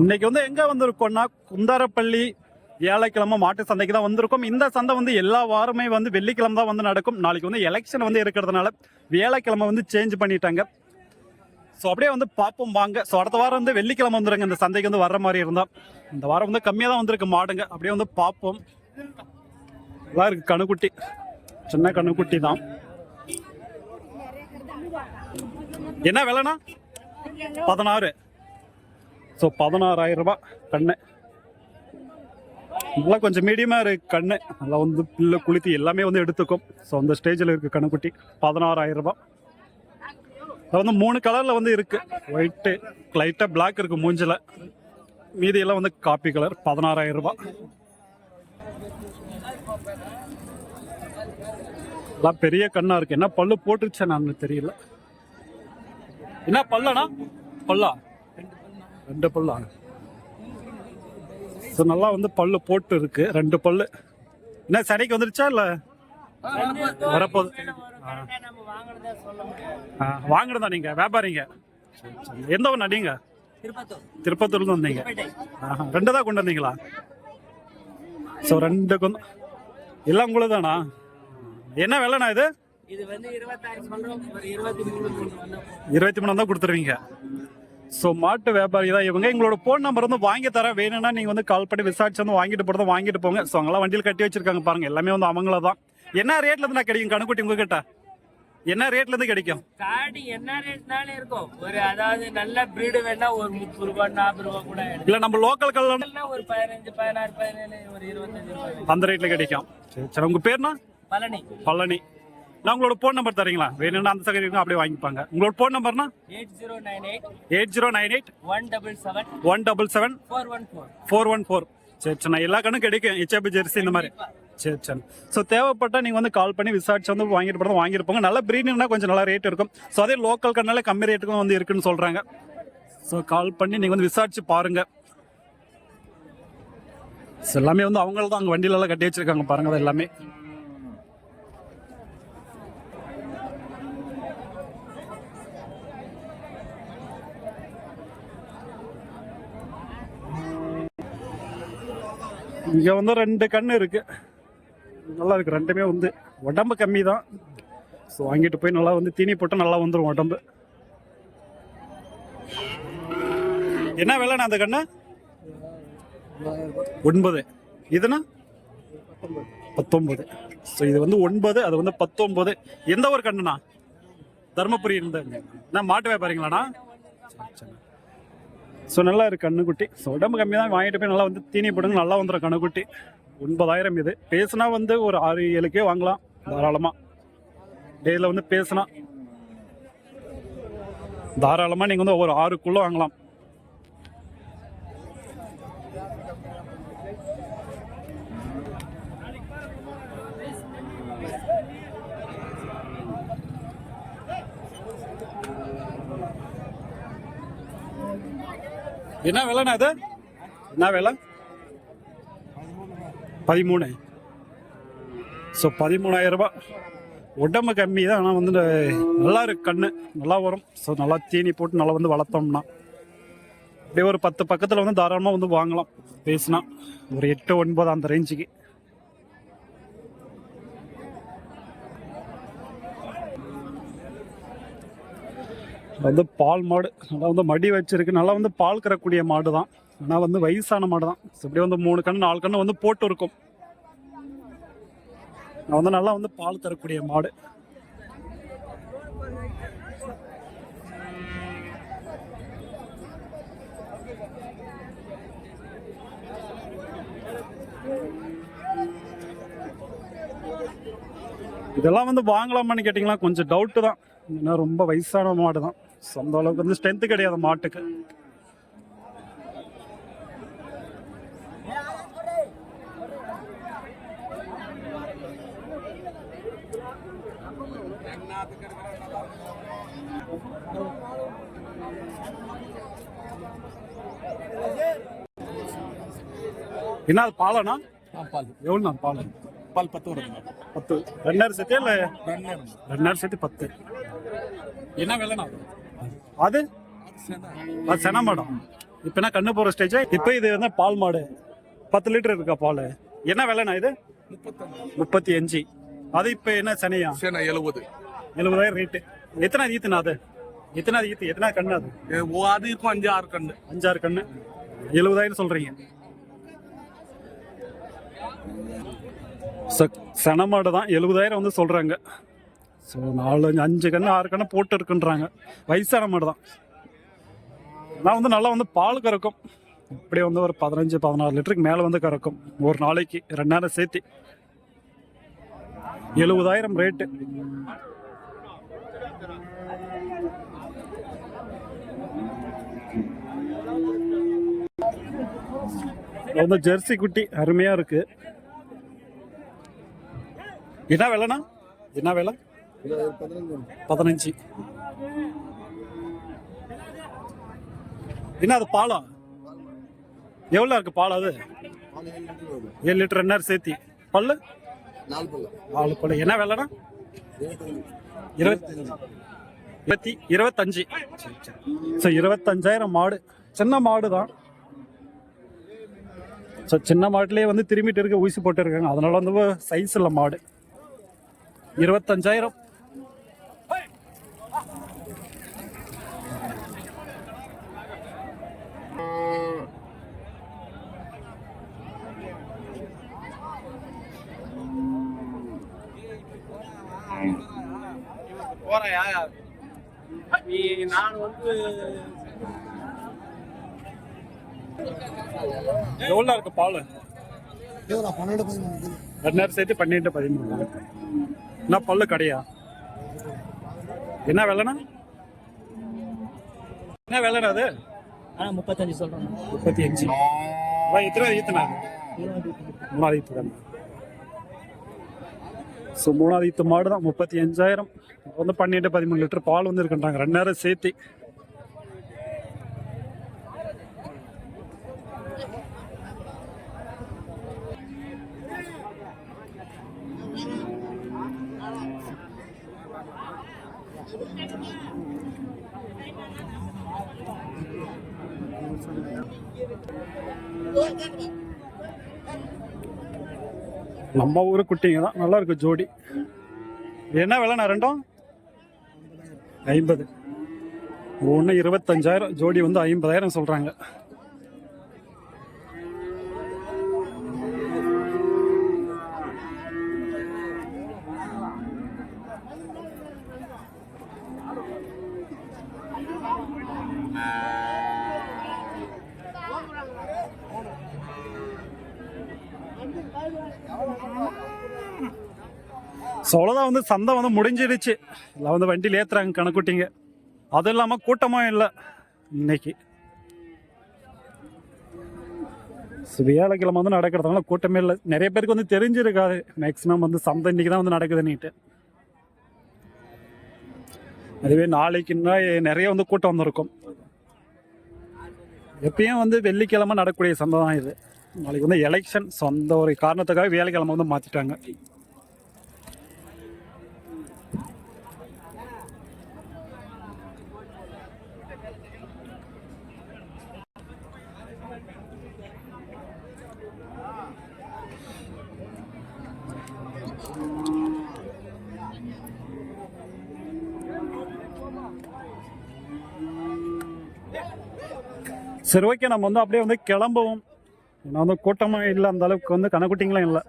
இன்னைக்கு வந்து எங்க வந்திருக்கோம்னா குந்தாரப்பள்ளி வியாழக்கிழமை மாட்டு சந்தைக்கு தான் வந்திருக்கோம். இந்த சந்தை வந்து எல்லா வாரமே வந்து வெள்ளிக்கிழமை தான் வந்து நடக்கும். நாளைக்கு வந்து எலெக்ஷன் வந்து இருக்கிறதுனால வியாழக்கிழமை வந்து சேஞ்ச் பண்ணிட்டாங்க. ஸோ அப்படியே வந்து பார்ப்போம் வாங்க. ஸோ அடுத்த வாரம் வந்து வெள்ளிக்கிழமை வந்துருங்க. இந்த சந்தைக்கு வந்து வர்ற மாதிரி இருந்தால் இந்த வாரம் வந்து கம்மியாக தான் வந்திருக்கு மாடுங்க. அப்படியே வந்து பார்ப்போம். நல்லா இருக்கு கணுக்குட்டி சின்ன கணுக்குட்டி தான். என்ன விலைனா பதினாறு. ஸோ பதினாறாயிரம் ரூபாய் கண்ணு. நல்லா கொஞ்சம் மீடியமாக இருக்குது கண்ணு. நல்லா வந்து பிள்ளை குளித்து எல்லாமே வந்து எடுத்துக்கும். ஸோ அந்த ஸ்டேஜில் இருக்குது கண்ணுக்குட்டி. பதினாறாயிரம் ரூபாய் அது வந்து மூணு கலரில் வந்து இருக்குது ஒயிட்டு லைட்டாக பிளாக் இருக்குது மூஞ்சில். மீதியெல்லாம் வந்து காப்பி கலர் பதினாறாயிரம் ரூபாய் எல்லாம் பெரிய கண்ணாக இருக்குது என்ன பல்லு போட்டுருச்சேன் நான் தெரியல. என்ன பல்லனா பல்லா? ரெண்டு பல்லா. ஸோ நல்லா வந்து பல்லு போட்டு இருக்கு ரெண்டு பல்லு. என்ன சடைக்கு வந்துருச்சா இல்ல? வரப்போகுது. ஆ. ஆ, வாங்குறதா நீங்க? வியாபாரிங்க. எந்த ஒண்ணா நீங்க? திருப்பத்தூர்ல இருந்து வந்தீங்க ரெண்டு தான் கொண்டு வந்தீங்களா? ஸோ ரெண்டு கொண்டு எல்லாம் உங்களுக்கு தானா என்ன விலைண்ணா இது? இருபத்தி மூணு தான் கொடுத்துருவீங்க. ஸோ மாட்டு வியாபாரி தான் இவங்க. எங்களோட ஃபோன் நம்பர் வந்து வாங்கி தரேன். வேணும்னா நீங்கள் வந்து கால் பண்ணி விசாரிச்சு வந்து வாங்கிட்டு போகிறத வாங்கிட்டு போங்க. ஸோ அவங்களாம் வண்டியில் கட்டி வச்சிருக்காங்க பாருங்க. எல்லாமே வந்து அவங்கள தான். என்ன ரேட்ல இருந்து நான் கிடைக்கும் கணக்குட்டி உங்ககிட்ட? என்ன ரேட்ல இருந்து கிடைக்கும்? காடி என்ன ரேட்னாலும் இருக்கும். ஒரு அதாவது நல்ல பிரீடு வேணா ஒரு முப்பது ரூபாய் நாற்பது ரூபாய் கூட. இல்லை நம்ம லோக்கல் கல்லாம் ஒரு பதினஞ்சு பதினாறு பதினேழு ஒரு இருபத்தஞ்சு ரூபாய் அந்த ரேட்ல கிடைக்கும். சரி சரி. உங்க பேர்னா பழனி. பழனி. நான் உங்களோட ஃபோன் நம்பர் தரீங்களா? வேணும்னா அந்த சகதி அப்படியே வாங்கிப்பாங்க. உங்களோட phone நம்பர்னா eight zero nine eight eight zero nine eight. One double seven. One double seven. Four one four four one four சரி சரி நான் எல்லா கண்ணும் கிடைக்கும். ஹெச்ஏபி ஜெர்சி இந்த மாதிரி. சரி சரி. ஸோ தேவைப்பட்டால் நீங்கள் வந்து கால் பண்ணி விசாரிச்சு வந்து வாங்கிட்டு போகிறது வாங்கியிருப்பாங்க. நல்ல ப்ரீடிங்னா கொஞ்சம் நல்லா ரேட் இருக்கும். ஸோ அதே லோக்கல் கண்ணால கம்மி ரேட்டுக்கும் வந்து இருக்குன்னு சொல்கிறாங்க ஸோ கால் பண்ணி நீங்கள் வந்து விசாரிச்சு பாருங்க. ஸோ எல்லாமே வந்து அவங்கள தான் அங்கே வண்டியிலலாம் கட்டி வச்சுருக்காங்க பாருங்க அது எல்லாமே. இங்கே வந்து ரெண்டு கண் இருக்குது நல்லா இருக்குது ரெண்டுமே வந்து உடம்பு கம்மி தான் ஸோ வாங்கிட்டு போய் நல்லா வந்து தீனி போட்டு நல்லா வந்துடும் உடம்பு. என்ன விலைண்ணா அந்த கண்ணு? ஒன்பது. இதுனா? பத்தொன்பது. ஸோ இது வந்து ஒன்பது அது வந்து பத்தொன்பது. எந்த ஒரு கண்ணுண்ணா? தர்மபுரி இருந்த என்ன மாட்டு வியாபாரிங்களாண்ணா? சரி ஸோ நல்லா இருக்குது கண்ணுக்குட்டி. ஸோ உடம்பு கம்மி தான் வாங்கிட்டு போய் நல்லா வந்து தீனி போடுங்க. நல்லா வந்துடும் கண்ணுக்குட்டி. ஒன்பதாயிரம் இது. பேசுனா வந்து ஒரு ஆறு ஏழுக்கே வாங்கலாம். தாராளமாக டேயில் வந்து பேசுனா. தாராளமாக நீங்கள் வந்து ஒரு ஆறுக்குள்ளே வாங்கலாம். என்ன விலைண்ணா இது? என்ன விலை? பதிமூணு. ஸோ பதிமூணாயிரம் உடம்பு கம்மி தான் ஆனால் வந்து நல்லா இருக்கு கண்ணு. நல்லா வரும். ஸோ நல்லா தீனி போட்டு நல்லா வந்து வளர்த்தோம்னா. அப்படியே ஒரு பத்து பக்கத்தில் வந்து தாராளமாக வந்து வாங்கலாம். பேசினா. ஒரு எட்டு ஒன்பது அந்த ரேஞ்சுக்கு வந்து பால் மாடு. நல்லா வந்து மடி வச்சிருக்கு. நல்லா வந்து பால் கறக்கூடிய மாடு தான் ஆனால் வந்து வயசான மாடு தான் So, இப்படியே வந்து மூணு கண்ணு நாலு கண்ணு வந்து போட்டு இருக்கும் நான் வந்து நல்லா வந்து பால் தரக்கூடிய மாடு. இதெல்லாம் வந்து வாங்கலாமான்னு கேட்டிங்கன்னா கொஞ்சம் டவுட்டு தான். ஏன்னா ரொம்ப வயசான மாடு தான் அந்த அளவுக்கு வந்து ஸ்ட்ரென்த்து கிடையாது மாட்டுக்கு. என்ன அது பாலனா பால். எவ்வளோண்ணா பால்? பால் பத்து வருதுங்க பத்து. ரெண்டாயிரம் சேர்த்து இல்லை? ரெண்டு ரெண்டாயிரம் சேர்த்து பத்து. என்ன விலைண்ணா அது அது சென மாடம் இப்போ என்ன கண்ணு போகிற ஸ்டேஜ் இப்போ இது வந்து பால் மாடு. பத்து லிட்டர் இருக்கா பால்? என்ன விலைண்ணா இது? முப்பத்தி அஞ்சு. அது இப்போ என்ன சனியா? சரி எழுபது. எழுபதாயிரம் ரேட்டு எத்தனை ஈத்துண்ணா அது? எத்தனை ஈத்து? எத்தனை கண்ணு அது? அது இருக்கும் அஞ்சு ஆறு கண்டு அஞ்சாறு கண்ணு. எழுபதாயிரம் சொல்றீங்க. ச- சன மாடு தான். எழுபதாயிரம் வந்து சொல்றாங்க. ஸோ நாலு அஞ்சு அஞ்சு கன்று ஆறு கன்று போட்டு இருக்குன்றாங்க. வயசான மாடு தான். நான் வந்து நல்லா வந்து பால் கறக்கும். இப்படியே வந்து ஒரு பதினஞ்சு பதினாறு லிட்டருக்கு மேலே வந்து கறக்கும். ஒரு நாளைக்கு ரெண்டு நேரம் சேர்த்து. எழுபதாயிரம் ரேட்டு. வந்து ஜெர்சி குட்டி அருமையாக இருக்குது என்ன விலைண்ணா? என்ன விலை? பதினஞ்சு. என்ன அது பாலம் எவ்வளோ இருக்கு பால் அது? ஏழு லிட்டர் என்ன சேர்த்தி? பல்லு? நாலு பல்லு. என்ன விலைண்ணா இருபத்தி இருபத்தி இருபத்தஞ்சு. ஸோ இருபத்தஞ்சாயிரம் மாடு. சின்ன மாடு தான் ஸோ சின்ன மாட்டிலே வந்து திரும்பிட்டு இருக்க ஊசி போட்டு இருக்காங்க. அதனால வந்து சைஸ் இல்லை மாடு. இருபத்தஞ்சாயிரம். போறையா நீ நான் வந்து எவ்வளோ இருக்கு பால்? ரெண்டு நேரம் சேர்த்து பன்னெண்டு பதிமூணு. என்ன பல்லு கடையா? என்ன விலைண்ணா? என்ன விலைண்ணா அது? ஆனா முப்பத்தஞ்சு சொல்றேன். முப்பத்தி அஞ்சு. எத்தனை ஈத்துனா? மூணாவது ஈத்து ஸோ மூணாவது ஈத்து மாடு தான் முப்பத்தி அஞ்சாயிரம். வந்து பன்னெண்டு பதிமூணு லிட்டர் பால் வந்து இருக்குன்றாங்க. ரெண்டு நேரம் சேர்த்து. நம்ம ஊர் குட்டிங்க தான். நல்லா இருக்கும் ஜோடி. என்ன விலைண்ணா ரெண்டும்? ஐம்பது. ஒன்று இருபத்தஞ்சாயிரம் ஜோடி வந்து ஐம்பதாயிரம் சொல்கிறாங்க ஸோ அவ்வளோதான் வந்து சந்தை வந்து முடிஞ்சிடுச்சு. எல்லாம் வந்து வண்டியில் ஏற்றுறாங்க கணக்குட்டிங்க. அதுவும் இல்லாமல் கூட்டமும் இல்லை இன்னைக்கு. ஸோ வியாழக்கிழமை வந்து நடக்கிறதுனால கூட்டமே இல்லை. நிறைய பேருக்கு வந்து தெரிஞ்சிருக்காது. மேக்ஸிமம் வந்து சந்தை இன்னைக்கு தான் வந்து நடக்குதுன்னுட்டு. அதுவே நாளைக்குன்னா நிறைய வந்து கூட்டம் வந்திருக்கும். எப்பயும் வந்து வெள்ளிக்கிழமை நடக்கக்கூடிய சந்தை தான் இது. நாளைக்கு வந்து எலெக்ஷன் ஸோ அந்த ஒரு காரணத்துக்காக வியாழக்கிழமை வந்து மாற்றிட்டாங்க சரி ஓகே நம்ம வந்து அப்படியே வந்து கிளம்புவோம். ஏன்னா வந்து கூட்டமாக இல்லை அந்த அளவுக்கு வந்து கணக்குட்டிங்களும் இல்லை.